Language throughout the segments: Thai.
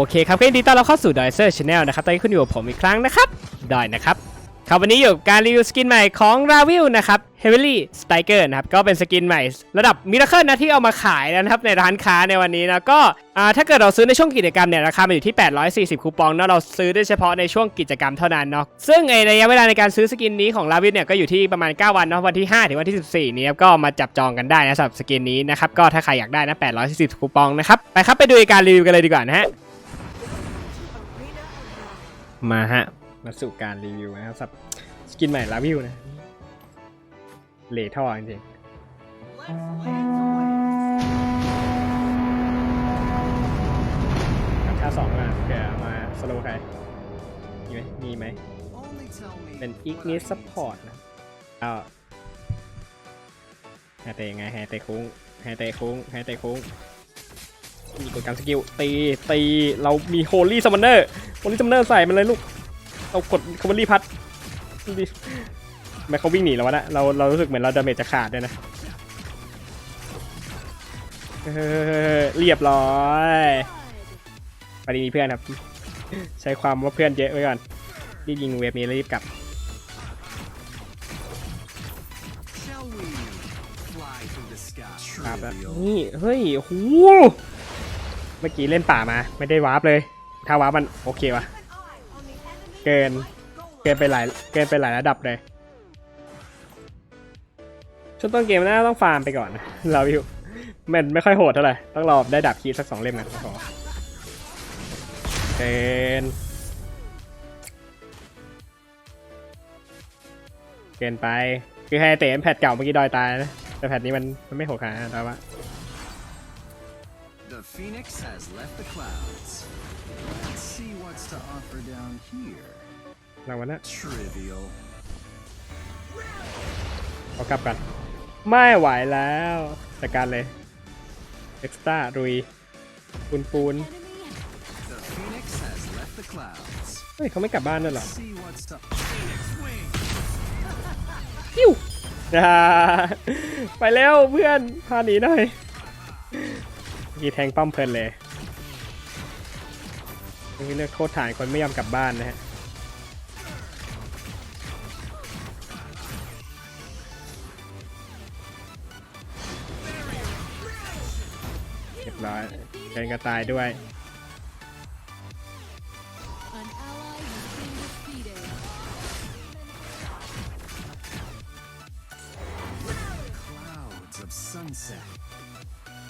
โอเคครับก็ยินดีต้อนรับเข้าสู่ d o เซอร์ชาแนลนะครับตอนนี้คุณอยู่กับผมอีกครั้งนะครับดอยนะครับครับวันนี้อยู่กับการรีวิวสกินใหม่ของ r a v i l นะครับ Heavily s t i k e r นะครับก็เป็นสกินใหม่ ระดับมิราเคิลนะที่เอามาขายนะครับในร้านค้าในวันนี้นะก็ถ้าเกิดเราซื้อในช่วงกิจกรรมเนี่ยราคามันอยู่ที่ 840 คูปองเนาะเราซื้อได้เฉพาะในช่วงกิจกรรมเท่านั้นเนาะซึ่งไอระยะเวลาในการซื้อสกินนี้ของ r a v i l เนี่ยก็อยู่ที่ประมาณ 9 วันเนาะวันที่ 5 ถึงวันที่ 14 นี้ครับก็มาจับจองกันได้นะสำหรับสกินนี้นะครับก็ถ้าใครอยากได้นะ 840 คูปองนะครับไปครับไปดูการรีวิวกันเลยดีกว่านะฮะ มาฮะ มาสู่การรีวิวนะครับสับสกินใหม่ลาวิวนะเลท่อจริงๆชาสองมาเผื่อมาสโลว์ใครมีไหมมีไหม เป็นอีกนิสซัพพอร์ตนะเอาแฮเตยังไงแฮเตคุ้งแฮเตคุ้งแฮเตคุ้ง มีกดการสกิลตีตีเรามีโฮลี่ซัมมอนเนอร์โฮลี่ซัมมอนเนอร์ใส่มันเลยลูกเรากดคอมเบอรี่พัดดูดิทำไมเขาวิ่งหนีเราวะนะเราเรารู้สึกเหมือนเราดาเมจจะขาดด้วยนะเรียบร้อยปดีมีเพื่อนครับ ใช้ความว่าเพื่อนเยอะไว้ก่อนรีบยิงเวฟนี้แล้วรีบกลับ Shall we fly through the sky? กลับแล้ว Trivial. นี่เฮ้ยโอ้โห เมื่อกี้เล่นป่ามา ไม่ได้วาร์ปเลย ถ้าวาร์ปมันโอเควะเกิน เกินไปหลาย เกินไปหลายระดับเลย ช่วงต้นเกมน่าต้องฟาร์มไปก่อนนะเราอยู่มันไม่ค่อยโหดเท่าไหร่ ต้องรอได้ดับคีสักสองเล่มนะขอเกิน เกินไป คือไฮเตะแพทเก่าเมื่อกี้ดอยตายนะ แต่แพทนี้มันมันไม่โหดขนาดนั้นแต่ว่า The phoenix has left the clouds. Let's see what's to offer down here. รางวัลนะ Trivial. เอากลับกัน ไม่ไหวแล้วจัดการเลย เอ็กซ์ต้ารุยปูนปูน The phoenix has left the clouds. เฮ้ยเขาไม่กลับบ้านด้วยเหรอ Let's see what's to Phoenix wing. ปิ้วอ่าไปแล้วเพื่อน พาหนีหน่อย เมื่อกี้แทงป้อมเพลินเลยนี่เลือกโทษฐานคนไม่ยอมกลับบ้านนะฮะเรียบร้อยเดินกระตายด้วย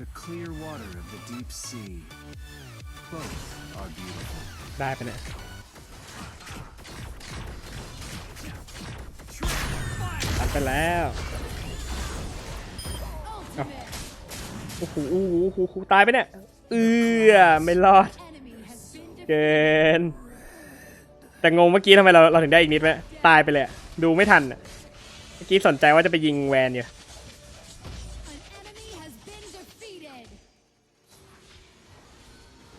The clear water of the deep sea. Both are beautiful. ได้ไปะเนี่ย ตัดไปแล้วเอ้าโอ้โหโอ้โหโอ้โหโอ้โหตายไปเนี่ย เอือไม่รอด Enemy has been defeated. เกิน แต่งงเมื่อกี้ทำไมเราเราถึงได้อีกนิดไหมตายไปเลยอะดูไม่ทันอะเมื่อกี้สนใจว่าจะไปยิงแวนอยู่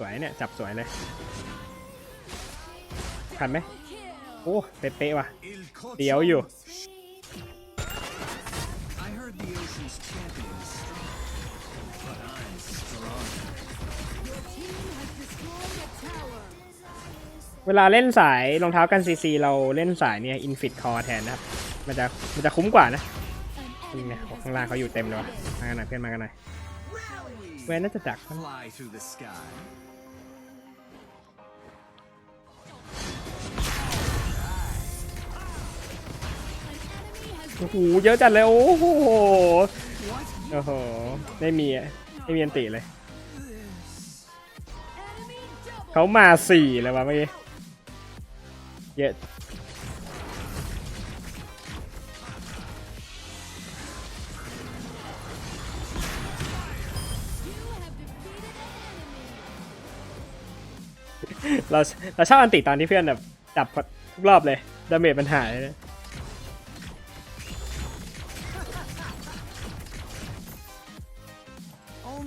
วยเนี่ย จับสวยเลยทันไหมโอ้เป๊ะๆว่ะเดี๋ยวอยู่เวลาเล่นสายรองเท้ากันซีซีเราเล่นสายเนี่ยอินฟิตคอแทนนะครับ มันจะมันจะคุ้มกว่านะนี่ไงข้างล่างเขาอยู่เต็มเลยวะมากันหน่อยเพื่อนมากันหน่อยแวนน่าจะดัก โอ้โหเยอะจัดเลยโอ้โหโอ้โหไม่มีไม่มีอันติเลยเขามาสี่เลยวะเมื่อกี้เยอะเราเราชอบอันติตอนที่เพื่อนแบบจับทุกรอบเลยดาเมจมันหายเลย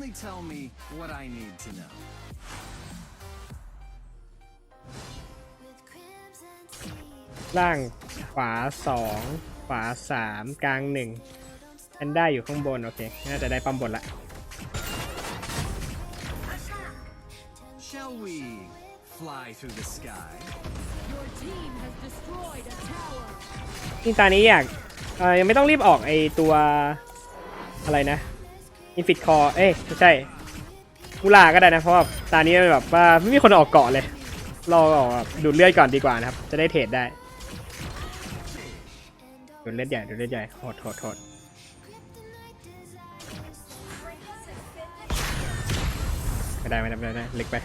Only tell me what I need to know. ล่างขวาสองขวาสามกลางหนึ่งแพนด้าอยู่ข้างบน โอเค น่าจะได้ปั๊มบนละ Shall we fly through the sky? Your team has destroyed a tower. นี่ตอนนี้อยากเอ่อยังไม่ต้องรีบออกไอตัวอะไรนะ อินฟิตคอเอ้ยไม่ใช่มูลาก็ได้นะเพราะว่าตานนี้แบบว่าไม่มีคนออกเกาะเลยรอออกแบบดูดเลือดก่อนดีกว่านะครับ จะได้เทรดได้ดูดเลือดใหญ่ดูดเลือดใหญ่โหดโหดโหดไม่ได้ไม่ได้ไม่ได้เล็กไป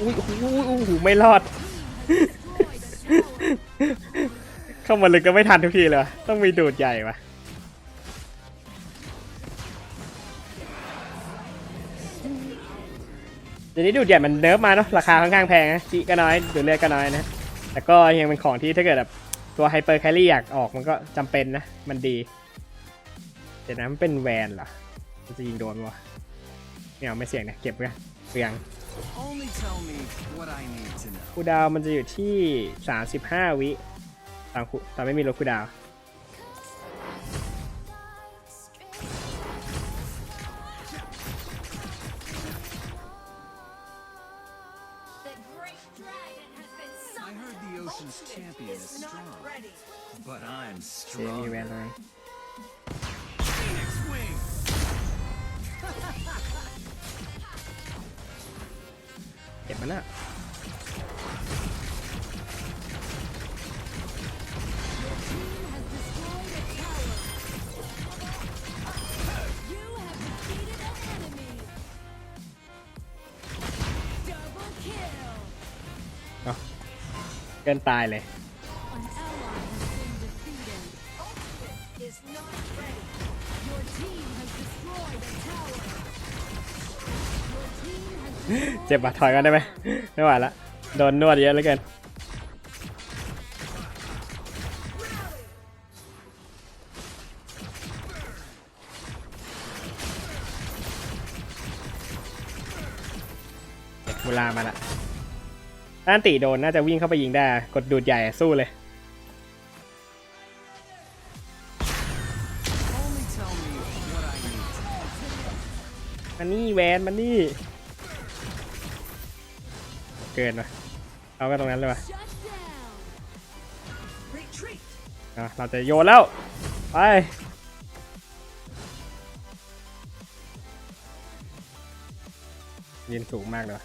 อุ้ยโอ้โหไม่รอด เข้ามาลึกก็ไม่ทันทุกทีเลยต้องมีดูดใหญ่ปะเดี๋ยวนี้ดูดใหญ่มันเนิร์ฟมาเนาะราคาค่อนข้างแพงนะจีก็น้อยดูดเลือดก็น้อยนะแต่ก็ยังเป็นของที่ถ้าเกิดแบบตัวไฮเปอร์แคลรี่อยากออกมันก็จำเป็นนะ มันดี เดี๋ยวนะมันเป็นแวนเหรอจะยิงโดนวะไม่เอาไม่เสี่ยงนะเก็บไว้กันเปลือง Only tell me what I need to know. คูลดาวน์มันจะอยู่ที่ 35 วิตามคูตามไม่มีลดคูลดาวน์ The great dragon has been I summoned. heard the ocean's champion is Is not strong, ready. but I'm เดี๋ยวมี strong. แวนเลย enemy. Double kill. เกินตายเลย เจ็บปะถอยกันได้ไหมไม่ไหวละโดนนวดเยอะเหลือเกินมูลามาละถ้านติโดนน่าจะวิ่งเข้าไปยิงได้ กดดูดใหญ่สู้เลย มันนี่แวนมันนี่ เกินปะเอาไปตรงนั้นเลยวะ Shut down. Retreat. อะเราจะโยนแล้ว ไปยืนสูงมากเลยวะ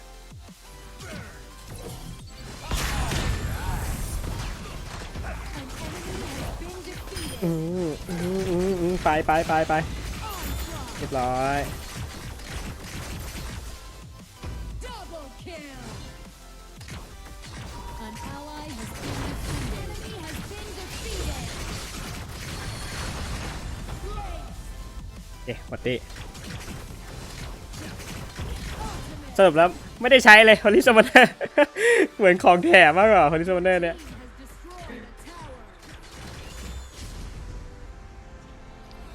อืมอืมอืมอืมไปไปไปไปเรียบร้อย เอ๊ะปกติสรุปแล้วไม่ได้ใช้เลยฮอลิซ m ม n เนอร์เหมือนของแถมมากกว่าฮอลิซ m ม n เนอร์เนี่ย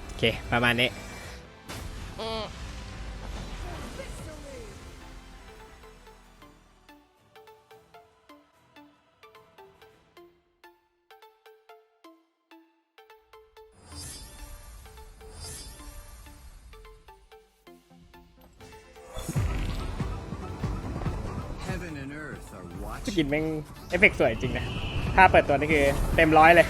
โอเค ประมาณนี้ สกินแม่งเอฟเฟกต์สวยจริงนะถ้าเปิดตัวนี่คือเต็มร้อยเลย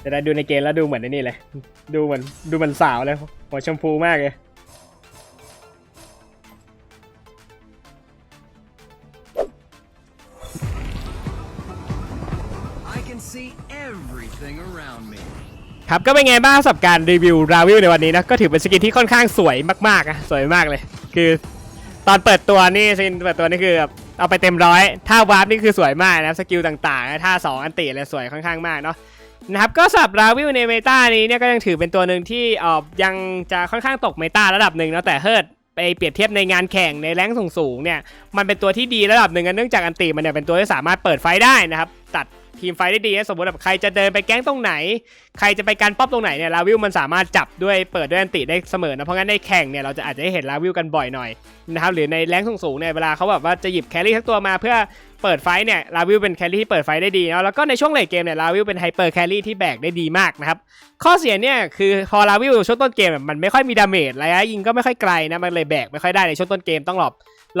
แต่ได้ดูในเกมแล้วดูเหมือนไอ้นี่เลย ดูเหมือนดูเหมือนสาวเลยหัวชมพูมากเลย ครับก็เป็นไงบ้างสำหรับการรีวิวราวิลในวันนี้นะก็ถือเป็นสกินที่ค่อนข้างสวยมากๆอะสวยมากเลย คือ ตอนเปิดตัวนี่สกินเปิดตัวนี่คือแบบเอาไปเต็มร้อยท่าวาร์ปนี่คือสวยมากนะสกิลต่างๆท่าสองอันติเลยสวยค่อนข้างมากเนาะนะครับก็สำหรับราวิลในเมตานี้เนี่ยก็ยังถือเป็นตัวหนึ่งที่ออยังจะค่อนข้างตกเมตาระดับหนึ่งเนาะแต่เฮิร์ตไปเปรียบเทียบในงานแข่งในแรงสูงสูงๆเนี่ยมันเป็นตัวที่ดีระดับหนึ่งเนื่องจากอันติมันเนี่ยเป็นตัวที่สามารถเปิดไฟได้นะครับตัด ทีมไฟได้ดีนะสมมติแบบใครจะเดินไปแก๊งตรงไหน ใครจะไปการป๊อปตรงไหนเนี่ยลาวิลมันสามารถจับด้วยเปิดด้วยอันติได้เสมอนะเพราะงั้นในแข่งเนี่ยเราจะอาจจะได้เห็นลาวิลกันบ่อยหน่อยนะครับหรือในแรงสูงๆเนี่ยเวลาเขาแบบว่าจะหยิบแครี่ทั้งตัวมาเพื่อ เปิดไฟเนี่ยลาวิลเป็นแครี่ที่เปิดไฟได้ดีเนาะแล้วก็ในช่วงเลทเกมเนี่ยลาวิลเป็นไฮเปอร์แครี่ที่แบกได้ดีมากนะครับข้อเสียเนี่ยคือพอลาวิลช่วงต้นเกมมันไม่ค่อยมีดาเมจระยะยิงก็ไม่ค่อยไกลนะมันเลยแบกไม่ค่อยได้ในช่วงต้นเกมต้องรอ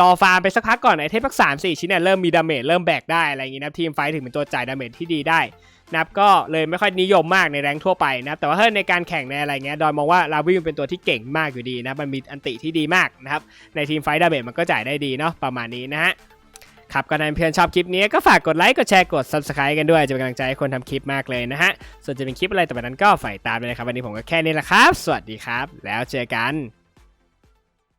รอฟาร์มไปสักพักก่อนไอเทมพักสามสี่ชิ้นเนี่ยเริ่มมีดาเมจเริ่มแบกได้อะไรอย่างงี้นะทีมไฟถึงเป็นตัวจ่ายดาเมจที่ดีได้นะครับก็เลยไม่ค่อยนิยมมากในแรงทั่วไปนะแต่ว่าถ้าในการแข่งในอะไรเงี้ยดอยมองว่าลาวิลเป็นตัวที่เก่งมากอยู่ดีนะมันมีอันติที่ดีมากนะครับในทีมไฟดาเมจมันก็จ่ายได้ดีเนาะประมาณนี้นะฮะ ครับก็ถ้นเพื่อนชอบคลิปนี้ก็ฝากกดไลค์กดแชร์กด subscribe กันด้วยจะเป็นกำลังใจให้คนทำคลิปมากเลยนะฮะส่วนจะเป็นคลิปอะไรต่อไปนั้นก็ฝ่ายตามเลยนะครับวันนี้ผมก็แค่นี้แหละครับ สวัสดีครับ แล้วเจอกัน